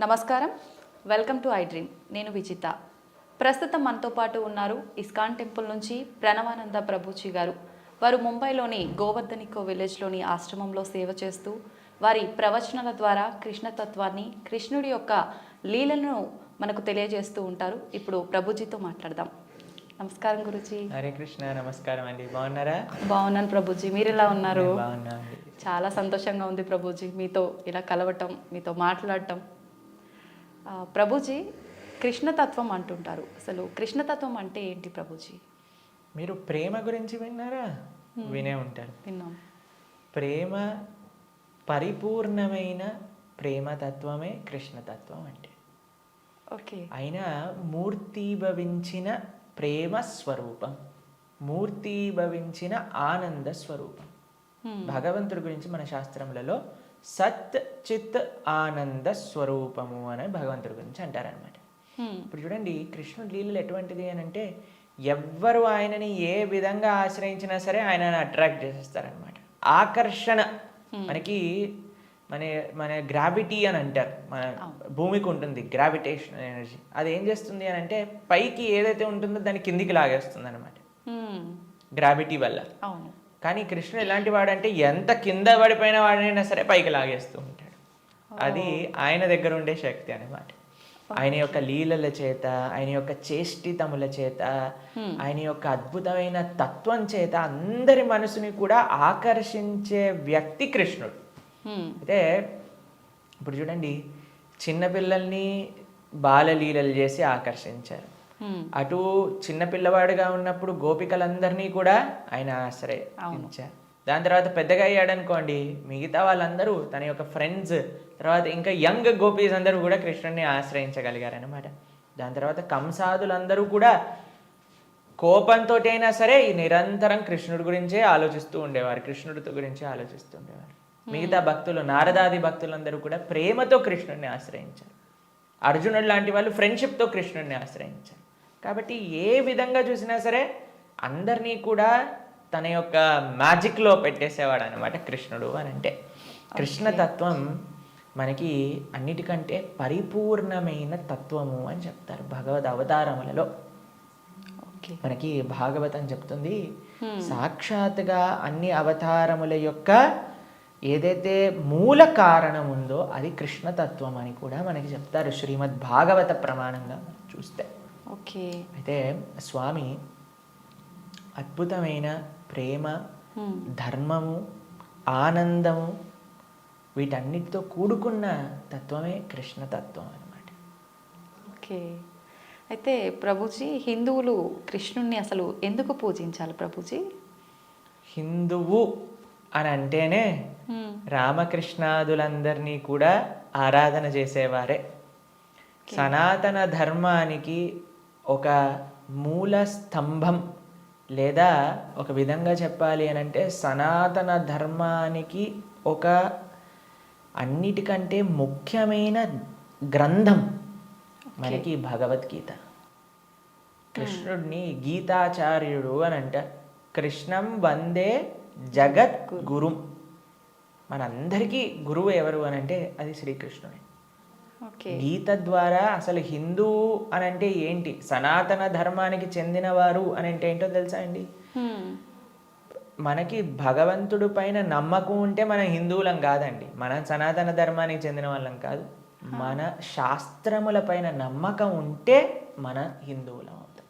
నమస్కారం. Welcome to I dream నేను విజిత. ప్రస్తుతం మనతో పాటు ఉన్నారు ఇస్కాన్ టెంపుల్ నుంచి ప్రణవానంద ప్రభుజీ గారు. వారు ముంబైలోని గోవర్ధనికో విలేజ్లోని ఆశ్రమంలో సేవ చేస్తూ వారి ప్రవచనాల ద్వారా కృష్ణతత్వాన్ని కృష్ణుడి యొక్క లీలను మనకు తెలియజేస్తూ ఉంటారు. ఇప్పుడు ప్రభుజీతో మాట్లాడదాం. నమస్కారం గురుజీ. హరే కృష్ణ నమస్కారం అండి. బాగున్నారా? బాగున్నాను ప్రభుజీ. మీరు ఎలా ఉన్నారు? చాలా సంతోషంగా ఉంది ప్రభుజీ. మీతో ఇలా కలవటం మీతో మాట్లాడటం. ప్రభుజీ కృష్ణతత్వం అంటుంటారు. అసలు కృష్ణతత్వం అంటే ఏంటి ప్రభుజీ? మీరు ప్రేమ గురించి విన్నారా? వినే ఉంటారు. విన్నాం. ప్రేమ పరిపూర్ణమైన ప్రేమ తత్వమే కృష్ణతత్వం అంటే. ఓకే. అయినా మూర్తీభవించిన ప్రేమ స్వరూపం మూర్తీభవించిన ఆనంద స్వరూపం. భగవంతుడి గురించి మన శాస్త్రములలో సత్ చిత్ ఆనంద స్వరూపము అని భగవంతుడి గురించి అంటారనమాట. ఇప్పుడు చూడండి కృష్ణుడి లీలలు ఎటువంటిది అని అంటే ఎవ్వరు ఆయనని ఏ విధంగా ఆశ్రయించినా సరే ఆయనని అట్రాక్ట్ చేసేస్తారనమాట ఆకర్షణ మనకి మన మన గ్రావిటీ అని అంటారు. మన భూమికి ఉంటుంది గ్రావిటేషన్ ఎనర్జీ అది ఏం చేస్తుంది అని అంటే పైకి ఏదైతే ఉంటుందో దాన్ని కిందికి లాగేస్తుంది అనమాట. గ్రావిటీ వల్ల. అవును. కానీ కృష్ణుడు ఎలాంటి వాడంటే ఎంత కింద పడిపోయిన వాడినైనా సరే పైకి లాగేస్తూ ఉంటాడు. అది ఆయన దగ్గర ఉండే శక్తి అనమాట ఆయన యొక్క లీలల చేత ఆయన యొక్క చేష్టితముల చేత ఆయన యొక్క అద్భుతమైన తత్వం చేత అందరి మనసుని కూడా ఆకర్షించే వ్యక్తి కృష్ణుడు. అయితే ఇప్పుడు చూడండి చిన్నపిల్లల్ని బాలలీలలు చేసి ఆకర్షించారు. అటు చిన్న పిల్లవాడుగా ఉన్నప్పుడు గోపికలందరినీ కూడా ఆయన ఆశ్రయించారు దాని తర్వాత పెద్దగా అయ్యాడనుకోండి మిగతా వాళ్ళందరూ తన యొక్క ఫ్రెండ్స్ తర్వాత ఇంకా యంగ్ గోపీస్ అందరూ కూడా కృష్ణుడిని ఆశ్రయించగలిగారనమాట దాని తర్వాత కంసాదులందరూ కూడా కోపంతో అయినా సరే ఈ నిరంతరం కృష్ణుడి గురించే ఆలోచిస్తూ ఉండేవారు కృష్ణుడి గురించే ఆలోచిస్తూ ఉండేవారు. మిగతా భక్తులు నారదాది భక్తులందరూ కూడా ప్రేమతో కృష్ణుడిని ఆశ్రయించారు. అర్జునుడు లాంటి వాళ్ళు ఫ్రెండ్షిప్తో కృష్ణుడిని ఆశ్రయించారు. కాబట్టి ఏ విధంగా చూసినా సరే అందరినీ కూడా తన యొక్క మ్యాజిక్లో పెట్టేసేవాడు అనమాట కృష్ణుడు అని అంటే కృష్ణతత్వం మనకి అన్నిటికంటే పరిపూర్ణమైన తత్వము అని చెప్తారు భగవద్ అవతారములలో. మనకి భాగవతం చెప్తుంది సాక్షాత్గా అన్ని అవతారముల యొక్క ఏదైతే మూల కారణం ఉందో అది కృష్ణతత్వం అని కూడా మనకి చెప్తారు శ్రీమద్ భాగవత ప్రమాణంగా చూస్తే. ఓకే. అయితే స్వామి అద్భుతమైన ప్రేమ. ధర్మము ఆనందము వీటన్నిటితో కూడుకున్న తత్వమే కృష్ణతత్వం అన్నమాట. ఓకే. అయితే ప్రభుజీ హిందువులు కృష్ణుణ్ణి అసలు ఎందుకు పూజించాలి ప్రభుజీ? హిందువు అని అంటేనే. రామకృష్ణాదులందరినీ కూడా ఆరాధన చేసేవారే. సనాతన ధర్మానికి ఒక మూల స్తంభం లేదా ఒక విధంగా చెప్పాలి అని అంటే సనాతన ధర్మానికి ఒక అన్నిటికంటే ముఖ్యమైన గ్రంథం మనకి భగవద్గీత. కృష్ణుడిని గీతాచార్యుడు అని అంట. కృష్ణం వందే జగత్ గురుం మనందరికీ గురువు ఎవరు అని అంటే అది శ్రీకృష్ణుడే. గీత ద్వారా అసలు హిందువు అని అంటే ఏంటి? సనాతన ధర్మానికి చెందినవారు అని అంటే ఏంటో తెలుసా అండి. మనకి భగవంతుడు పైన నమ్మకం ఉంటే మనం హిందువులం కాదండి. మన సనాతన ధర్మానికి చెందిన వాళ్ళం కాదు మన శాస్త్రముల పైన నమ్మకం ఉంటే మన హిందువులం అవుతాం.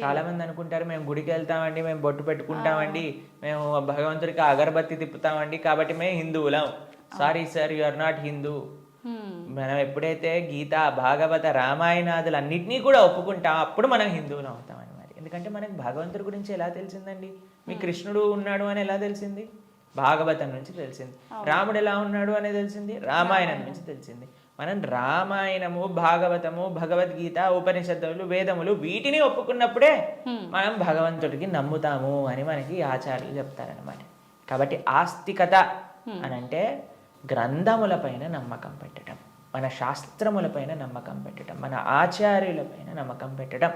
చాలా మంది అనుకుంటారు మేము గుడికి వెళ్తామండి మేము బొట్టు పెట్టుకుంటామండి మేము భగవంతుడికి అగరబత్తి తిప్పుతామండి కాబట్టి మేము హిందువులం. Sorry sir you are not Hindu. మనం ఎప్పుడైతే గీత భాగవత రామాయణాదులు అన్నిటినీ కూడా ఒప్పుకుంటాం అప్పుడు మనం హిందువులం అవుతాం అనమాట ఎందుకంటే మనకి భగవంతుడి గురించి ఎలా తెలిసిందండి? మీ కృష్ణుడు ఉన్నాడు అని ఎలా తెలిసింది? భాగవతం నుంచి తెలిసింది. రాముడు ఎలా ఉన్నాడు అనేది తెలిసింది? రామాయణం నుంచి తెలిసింది. మనం రామాయణము భాగవతము భగవద్గీత ఉపనిషత్తులు వేదములు వీటిని ఒప్పుకున్నప్పుడే మనం భగవంతుడికి నమ్ముతాము అని మనకి ఆచార్యులు చెప్తారనమాట కాబట్టి ఆస్తికత అని అంటే గ్రంథములపైన నమ్మకం పెట్టడం మన శాస్త్రములపైన నమ్మకం పెట్టడం మన ఆచార్యులపైన నమ్మకం పెట్టడం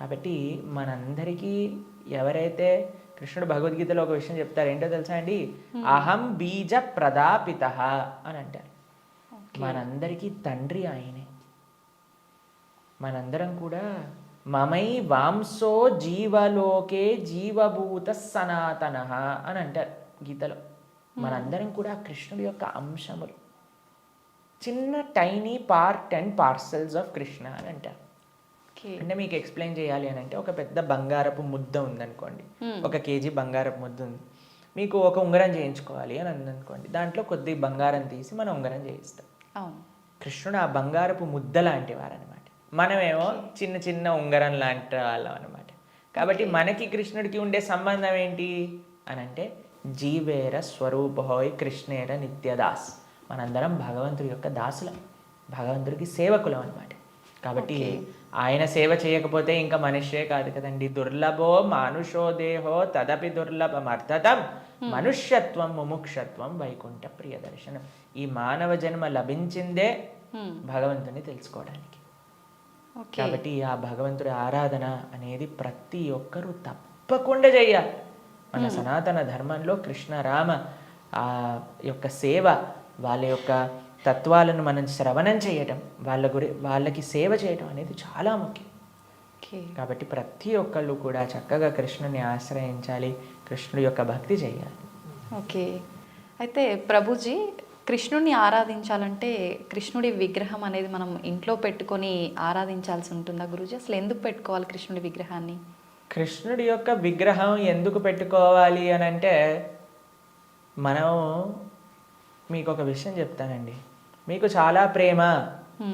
కాబట్టి మనందరికీ ఎవరైతే కృష్ణుడు భగవద్గీతలో ఒక విషయం చెప్తారు ఏంటో తెలుసా అండి? అహం బీజ ప్రదాపిత అని అంటారు. మనందరికీ తండ్రి ఆయనే. మనందరం కూడా మమై వాంసో జీవలోకే జీవభూత సనాతన అని అంటారు గీతలో. మనందరం కూడా కృష్ణుడి యొక్క అంశములు. చిన్న tiny part and parcels of Krishna అని అంటారు అంటే మీకు ఎక్స్ప్లెయిన్ చేయాలి అని అంటే ఒక పెద్ద బంగారపు ముద్ద ఉందనుకోండి. ఒక కేజీ బంగారపు ముద్ద ఉంది. మీకు ఒక ఉంగరం చేయించుకోవాలి అని అందనుకోండి దాంట్లో కొద్ది బంగారం తీసి మనం ఉంగరం చేయిస్తాం. కృష్ణుడు ఆ బంగారపు ముద్ద లాంటి వారనమాట మనమేమో చిన్న చిన్న ఉంగరం లాంటి వాళ్ళం అనమాట కాబట్టి మనకి కృష్ణుడికి ఉండే సంబంధం ఏంటి? అని అంటే జీవేర స్వరూపహోయ్ కృష్ణేర నిత్యదాస్. మనందరం భగవంతుడి యొక్క దాసులం. భగవంతుడికి సేవకులం అనమాట కాబట్టి ఆయన సేవ చేయకపోతే ఇంకా మనిషే కాదు కదండి. దుర్లభో మానుషో దేహో తదపి దుర్లభమర్థతం మనుష్యత్వం ముముక్షత్వం వైకుంఠ ప్రియదర్శనం ఈ మానవ జన్మ లభించిందే. భగవంతుని తెలుసుకోవడానికి. కాబట్టి ఆ భగవంతుడి ఆరాధన అనేది ప్రతి ఒక్కరూ తప్పకుండా చేయాలి. మన సనాతన ధర్మంలో కృష్ణ రామ ఆ యొక్క సేవ వాళ్ళ యొక్క తత్వాలను మనం శ్రవణం చేయటం వాళ్ళ గురి వాళ్ళకి సేవ చేయటం అనేది చాలా ముఖ్యం. కాబట్టి ప్రతి ఒక్కళ్ళు కూడా చక్కగా కృష్ణుని ఆశ్రయించాలి కృష్ణుడి యొక్క భక్తి చేయాలి. ఓకే. అయితే ప్రభుజీ కృష్ణుడిని ఆరాధించాలంటే కృష్ణుడి విగ్రహం అనేది మనం ఇంట్లో పెట్టుకొని ఆరాధించాల్సి ఉంటుందా గురుజీ? అసలు ఎందుకు పెట్టుకోవాలి కృష్ణుడి విగ్రహాన్ని? కృష్ణుడి యొక్క విగ్రహం ఎందుకు పెట్టుకోవాలి అని అంటే మనం మీకు ఒక విషయం చెప్తానండి. మీకు చాలా ప్రేమ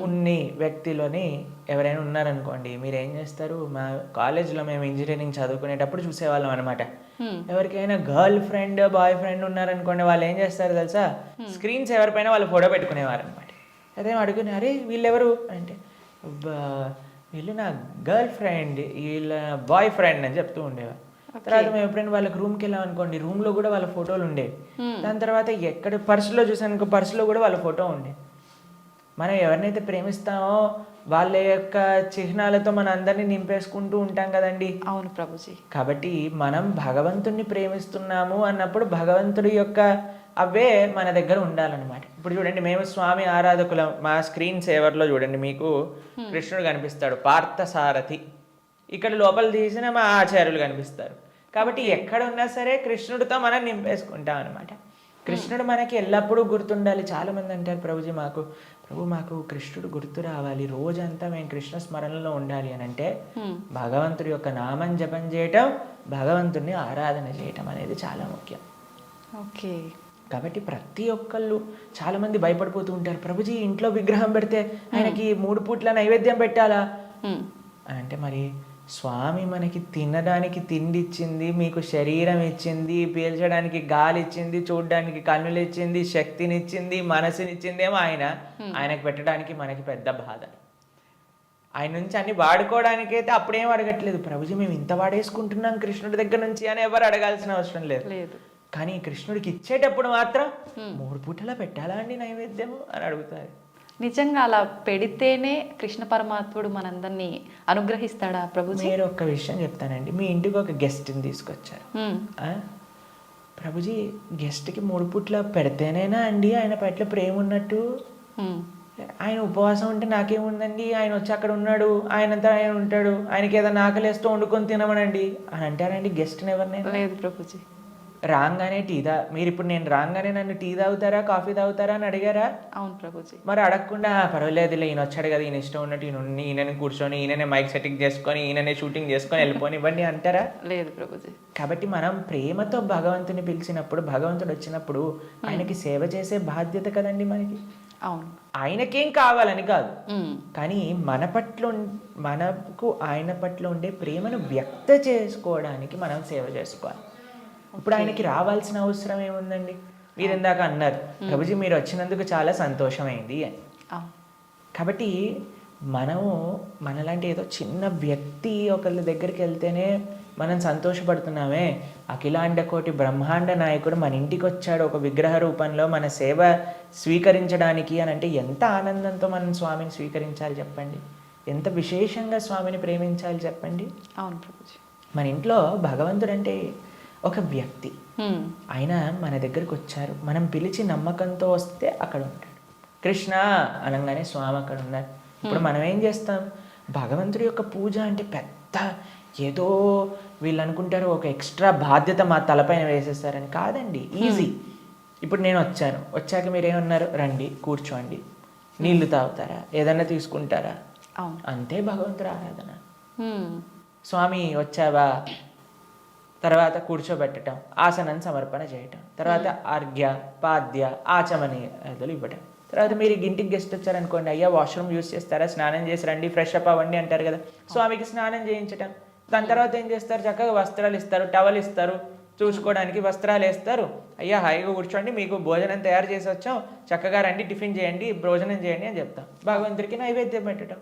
ఉన్ని వ్యక్తిలోని ఎవరైనా ఉన్నారనుకోండి మీరు ఏం చేస్తారు? మా కాలేజ్లో మేము ఇంజనీరింగ్ చదువుకునేటప్పుడు చూసేవాళ్ళం అనమాట. ఎవరికైనా గర్ల్ ఫ్రెండ్ బాయ్ ఫ్రెండ్ ఉన్నారనుకోండి వాళ్ళు ఏం చేస్తారు తెలుసా? స్క్రీన్స్ ఎవరిపైన వాళ్ళు ఫోటో పెట్టుకునేవారు అనమాట అదే అడుగునే అరే వీళ్ళెవరు? అంటే "బా- వీళ్ళు నా గర్ల్ ఫ్రెండ్ వీళ్ళ బాయ్ ఫ్రెండ్ అని చెప్తూ ఉండేవారు. తర్వాత మేము ఎప్పుడైనా వాళ్ళకి రూమ్కి వెళ్ళాం అనుకోండి రూమ్లో కూడా వాళ్ళ ఫోటోలు ఉండేవి దాని తర్వాత ఎక్కడ పర్సులో చూసాను పర్సులో కూడా వాళ్ళ ఫోటో ఉండే. మనం ఎవరినైతే ప్రేమిస్తామో వాళ్ళ యొక్క చిహ్నాలతో మన అందరినీ నింపేసుకుంటూ ఉంటాం కదండి. అవును ప్రభుజీ. కాబట్టి మనం భగవంతుణ్ణి ప్రేమిస్తున్నాము అన్నప్పుడు భగవంతుడి యొక్క అవే మన దగ్గర ఉండాలన్నమాట. ఇప్పుడు చూడండి మేము స్వామి ఆరాధకులం మా స్క్రీన్ సేవర్లో చూడండి మీకు కృష్ణుడు కనిపిస్తాడు పార్థసారథి. ఇక్కడ లోపల తీసిన మా ఆచార్యులు కనిపిస్తారు. కాబట్టి ఎక్కడ ఉన్నా సరే కృష్ణుడితో మనం నింపేసుకుంటాం అనమాట కృష్ణుడు మనకి ఎల్లప్పుడూ గుర్తుండాలి. చాలా మంది అంటారు ప్రభుజీ మాకు ప్రభు మాకు కృష్ణుడు గుర్తు రావాలి. రోజంతా మేము కృష్ణ స్మరణలో ఉండాలి అని అంటే భగవంతుడి యొక్క నామం జపం చేయటం భగవంతుడిని ఆరాధన చేయటం అనేది చాలా ముఖ్యం. ఓకే. కాబట్టి ప్రతి ఒక్కళ్ళు చాలా మంది భయపడిపోతూ ఉంటారు ప్రభుజీ ఇంట్లో విగ్రహం పెడితే ఆయనకి మూడు పూట్ల నైవేద్యం పెట్టాలా. అని అంటే మరి స్వామి మనకి తినడానికి తిండి ఇచ్చింది మీకు శరీరం ఇచ్చింది పీల్చడానికి గాలి ఇచ్చింది చూడడానికి కన్నులు ఇచ్చింది శక్తిని ఇచ్చింది మనసునిచ్చింది ఏమో ఆయన. ఆయనకు పెట్టడానికి మనకి పెద్ద బాధ. ఆయన నుంచి అన్ని వాడుకోవడానికి అయితే అప్పుడేం అడగట్లేదు. ప్రభుజీ మేము ఇంత వాడేసుకుంటున్నాం కృష్ణుడి దగ్గర నుంచి అని ఎవరు అడగాల్సిన అవసరం లేదు. లేదు. కానీ కృష్ణుడికి ఇచ్చేటప్పుడు మాత్రం మూడు పూటలా పెట్టాలా అండి నైవేద్యము అని అడుగుతారు. నిజంగా అలా పెడితేనే కృష్ణ పరమాత్ముడు మనందరినీ అనుగ్రహిస్తాడా ప్రభుజీ? మీరు ఒక విషయం చెప్తానండి. మీ ఇంటికి ఒక గెస్ట్ని తీసుకొచ్చారు? ప్రభుజీ గెస్ట్కి మూడు పూట్ల పెడితేనేనా అండి? ఆయన పట్ల ప్రేమ ఉన్నట్టు. ఆయన ఉపవాసం ఉంటే నాకేముందండి? ఆయన వచ్చి అక్కడ ఉన్నాడు. ఆయనంతా ఆయన ఉంటాడు. ఆయనకి ఏదైనా ఆకలేస్తూ వండుకొని తినమనండి. అని అంటారండి గెస్ట్ని ఎవరినైనా? లేదు ప్రభుజీ. రాగానే టీ తా మీరు ఇప్పుడు నేను రాగానే నన్ను టీ తాగుతారా కాఫీ తాగుతారా అని అడిగారా? అవును ప్రభుజీ. మరి అడగకుండా "ఆ, పర్వాలేదులే ఈయన వచ్చాడు కదా ఈయన ఇష్టం ఉన్నట్టు ఈయన ఉన్ని- ఈయనని కూర్చొని ఈయననే మైక్ సెట్టింగ్ చేసుకొని ఈయననే షూటింగ్ చేసుకొని వెళ్ళిపోని ఇవ్వండి అంటారా? లేదు ప్రభుజీ. కాబట్టి మనం ప్రేమతో భగవంతుని పిలిచినప్పుడు భగవంతుడు వచ్చినప్పుడు ఆయనకి సేవ చేసే బాధ్యత కదండి మనకి. అవును. ఆయనకేం కావాలని కాదు. కానీ మన పట్ల ఉన్- మనకు ఆయన పట్ల ఉండే ప్రేమను వ్యక్త చేసుకోవడానికి మనం సేవ చేసుకోవాలి. ఇప్పుడు ఆయనకి రావాల్సిన అవసరం ఏముందండి? మీరు ఇందాక అన్నారు ప్రభుజీ మీరు వచ్చినందుకు చాలా సంతోషమైంది అని. కాబట్టి మనము మనలాంటి ఏదో చిన్న వ్యక్తి ఒకళ్ళ దగ్గరికి వెళ్తేనే మనం సంతోషపడుతున్నామే. అఖిలాండ కోటి బ్రహ్మాండ నాయకుడు మన ఇంటికి వచ్చాడు ఒక విగ్రహ రూపంలో మన సేవ స్వీకరించడానికి అని అంటే ఎంత ఆనందంతో మనం స్వామిని స్వీకరించాలి చెప్పండి? ఎంత విశేషంగా స్వామిని ప్రేమించాలి చెప్పండి? అవును ప్రభుజీ. మన ఇంట్లో భగవంతుడు అంటే ఒక వ్యక్తి. ఆయన మన దగ్గరికి వచ్చారు. మనం పిలిచి నమ్మకంతో వస్తే అక్కడ ఉంటాడు. కృష్ణ అనగానే స్వామి అక్కడ ఉన్నారు. ఇప్పుడు మనం ఏం చేస్తాం? భగవంతుడి యొక్క పూజ అంటే పెద్ద ఏదో వీళ్ళు అనుకుంటారు ఒక ఎక్స్ట్రా బాధ్యత మా తలపైన వేసేస్తారని కాదండి. ఈజీ. ఇప్పుడు నేను వచ్చాను. వచ్చాక మీరు ఏమన్నారు రండి కూర్చోండి. నీళ్ళు తాగుతారా? ఏదన్నా తీసుకుంటారా? అంతే భగవంతుడి ఆరాధన. స్వామి వచ్చావా? తర్వాత కూర్చోబెట్టడం ఆసనం సమర్పణ చేయటం తర్వాత అర్ఘ్య పాద్య ఆచమని అదులు ఇవ్వటం. తర్వాత మీరు ఇంటికి గెస్ట్ వచ్చారనుకోండి అయ్యా వాష్రూమ్ యూస్ చేస్తారా? స్నానం చేసి రండి ఫ్రెష్ అప్ అవ్వండి అంటారు కదా. స్వామికి స్నానం చేయించటం. దాని తర్వాత ఏం చేస్తారు? చక్కగా వస్త్రాలు ఇస్తారు టవల్ ఇస్తారు చూసుకోవడానికి వస్త్రాలు వేస్తారు. అయ్యా హాయిగా కూర్చోండి మీకు భోజనం తయారు చేసి వచ్చాం. చక్కగా రండి టిఫిన్ చేయండి భోజనం చేయండి అని చెప్తాం. భగవంతుడికి నైవేద్యం పెట్టడం